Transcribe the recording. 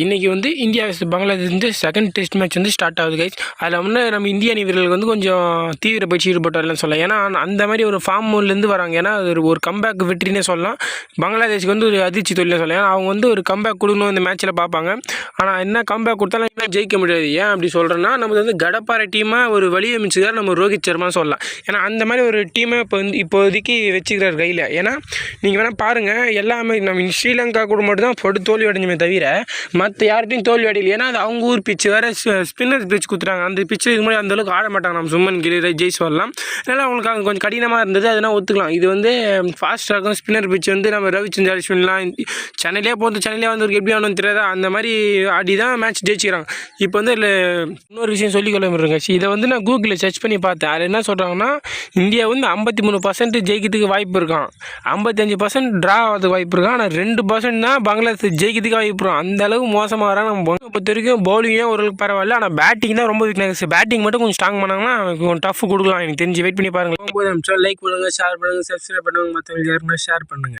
இன்றைக்கி வந்து India vs Bangladesh வந்து செகண்ட் டெஸ்ட் மேட்ச் வந்து ஸ்டார்ட் ஆகுது கைஸ் அதில் முன்னே நம்ம இந்திய அணி வீரர்கள் வந்து கொஞ்சம் தீவிர பயிற்சி ஈடுபட்டார்னு சொல்லலாம். ஏன்னா அந்த மாதிரி ஒரு ஃபார்ம் மூலேருந்து வராங்க. ஏன்னா அது ஒரு- ஒரு கம்பேக் வெற்றினே சொல்லலாம். பங்களாதேஷ்க்கு வந்து ஒரு அதிர்ச்சி தொழிலே சொல்லலாம். ஏன்னா அவங்க வந்து ஒரு கம்பேக் கொடுக்கணும் இந்த மேட்ச்சில் பார்ப்பாங்க. ஆனால் என்ன கம்பேக் கொடுத்தாலும் என்ன ஜெயிக்க முடியாது. ஏன் அப்படி சொல்கிறேன்னா நமக்கு வந்து கடப்பாறை டீமாக ஒரு வழியமைச்சுக்கார் நம்ம ரோஹித் சர்மா சொல்லலாம். ஏன்னா அந்த மாதிரி ஒரு டீமை இப்போ வந்து இப்போதைக்கு வச்சுக்கிறார் கையில். ஏன்னா நீங்கள் வேணால் பாருங்கள் எல்லாமே நம்ம ஸ்ரீலங்கா கூட மட்டும் தான் போட்டு தோல்வி அடைஞ்சுமே தவிர மற்ற யார்கிட்டையும் தோல்வி அடையில். ஏன்னா அது அவங்க ஊர் பிச்சு வேறு ஸ்பின்னர் பிச் கொடுத்துட்டாங்க. அந்த பிச்சு இது மாதிரி அந்தளவுக்கு ஆட மாட்டாங்க நம்ம சும்மன் கிரி ஜெய்ஸ் வரலாம் அதனால் அவங்களுக்கு அது கொஞ்சம் கடினமாக இருந்தது. அதனால் ஒத்துக்கலாம். இது வந்து ஃபாஸ்ட்டாக இருக்கும் ஸ்பின்னர் பிச் வந்து நம்ம ரவிச்சந்திர அஸ்வின்லாம் சென்னையிலே போகிறது சென்னையிலே வந்து எப்படி ஆடணும்னு தெரியாதா? அந்த மாதிரி ஆடி தான் மேட்ச் ஜெயிச்சுக்கிறாங்க. இப்போ வந்து இல்லை இன்னொரு விஷயம் சொல்லிக்கொள்ள முடியுங்க இதை வந்து நான் கூகுளில் சர்ச் பண்ணி பார்த்தேன். அதில் என்ன சொல்கிறாங்கன்னா இந்தியா வந்து ஐம்பத்தி மூணு பர்சன்ட் ஜெயிக்கிறதுக்கு வாய்ப்பு இருக்கான் ஐம்பத்தஞ்சு பர்சன்ட் ட்ரா ஆகிறதுக்கு வாய்ப்பு இருக்கான் ஆனால் ரெண்டு பர்சன்ட் தான் பங்களாதேஷ் ஜெயிக்கிறதுக்கு வாய்ப்பு இருக்கும். அந்த அளவு மோசமாக வராங்க நம்ம பொங்கல் பொறுத்த வரைக்கும் பவுலிங்கே ஓரளவுக்கு பரவாயில்ல. ஆனால் பேட்டிங் தான் ரொம்ப வீக்னஸ் பேட்டிங் மட்டும் கொஞ்சம் ஸ்ட்ராங் பண்ணாங்கன்னா கொஞ்சம் டஃப் கொடுக்கலாம். எனக்கு தெரிஞ்சு வெயிட் பண்ணி பாருங்கள் நிமிஷம். லைக் பண்ணுங்கள் ஷேர் பண்ணுங்கள் சப்ஸ்கிரைப் பண்ணுங்கள் மற்றவங்களுக்கு யாருன்னா ஷேர் பண்ணுங்கள்